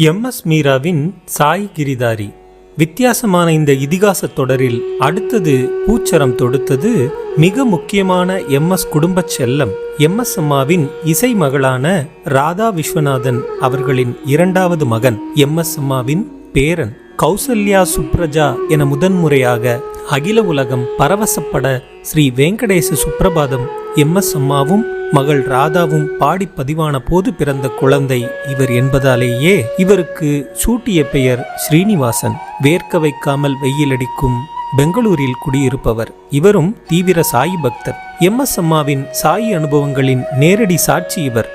M S மீராவின் சாய் கிரிதாரி வித்தியாசமான இந்த இதிகாச தொடரில் அடுத்தது பூச்சரம் தொடுத்தது மிக முக்கியமான எம் எஸ் குடும்ப செல்லம் எம் எஸ் அம்மாவின் இசை மகளான ராதா விஸ்வநாதன் அவர்களின் இரண்டாவது மகன் எம் எஸ் அம்மாவின் பேரன். கௌசல்யா சுப்ரஜா என முதன்முறையாக அகில உலகம் பரவசப்பட ஸ்ரீ வெங்கடேச சுப்பிரபாதம் எம் எஸ் அம்மாவும் மகள் ராதாவும் பாடி பதிவான போது பிறந்த குழந்தை இவர் என்பதாலேயே இவருக்கு சூட்டிய பெயர் ஸ்ரீனிவாசன். வேர்க்க வைக்காமல் வெயிலடிக்கும் பெங்களூரில் குடியிருப்பவர். இவரும் தீவிர சாயி பக்தர். எம் எஸ் அம்மாவின் சாயி அனுபவங்களின் நேரடி சாட்சி இவர்.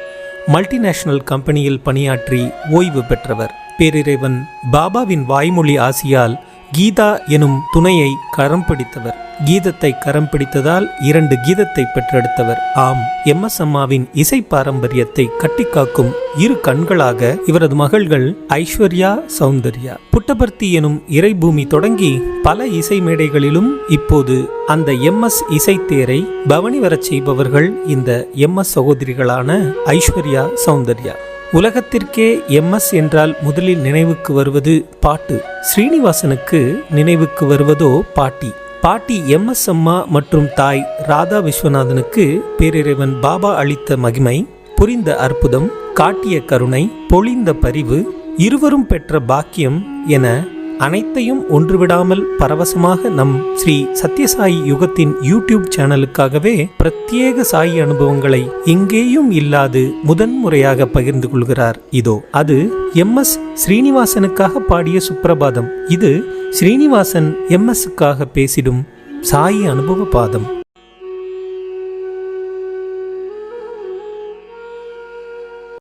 மல்டிநேஷனல் கம்பெனியில் பணியாற்றி ஓய்வு பெற்றவர். பேரிறைவன் பாபாவின் வாய்மொழி ஆசியால் கீதா எனும் துணையை கரம் பிடித்தவர். கீதத்தை கரம் பிடித்ததால் இரண்டு கீதத்தை பெற்றெடுத்தவர். ஆம் எம் எஸ் அம்மாவின் இசை பாரம்பரியத்தை கட்டிக்காக்கும் இரு கண்களாக இவரது மகள்கள் ஐஸ்வர்யா சௌந்தர்யா. புட்டபர்த்தி எனும் இறைபூமி தொடங்கி பல இசை மேடைகளிலும் இப்போது அந்த எம் எஸ் இசைத்தேரை பவனி வரச் செய்பவர்கள் இந்த எம் எஸ் சகோதரிகளான ஐஸ்வர்யா சௌந்தர்யா. உலகத்திற்கே எம்எஸ் என்றால் முதலில் நினைவுக்கு வருவது பாட்டு. ஸ்ரீனிவாசனுக்கு நினைவுக்கு வருவதோ பாட்டி. பாட்டி எம்எஸ் அம்மா மற்றும் தாய் ராதா விஸ்வநாதனுக்கு பேரிறைவன் பாபா அளித்த மகிமை புரிந்த அற்புதம் காட்டிய கருணை பொழிந்த பரிவு இருவரும் பெற்ற பாக்கியம் என அனைத்தையும் ஒன்றுவிடாமல் பரவசமாக நம் ஸ்ரீ சத்யசாயி யுகத்தின் யூடியூப் சேனலுக்காகவே பிரத்யேக சாயி அனுபவங்களை எங்கேயும் இல்லாது முதன்முறையாக பகிர்ந்து கொள்கிறார். இதோ அது எம் எஸ் ஸ்ரீனிவாசனுக்காக பாடிய சுப்பிரபாதம். இது ஸ்ரீனிவாசன் எம் எஸ்க்காக பேசிடும் சாயி அனுபவ பாதம்.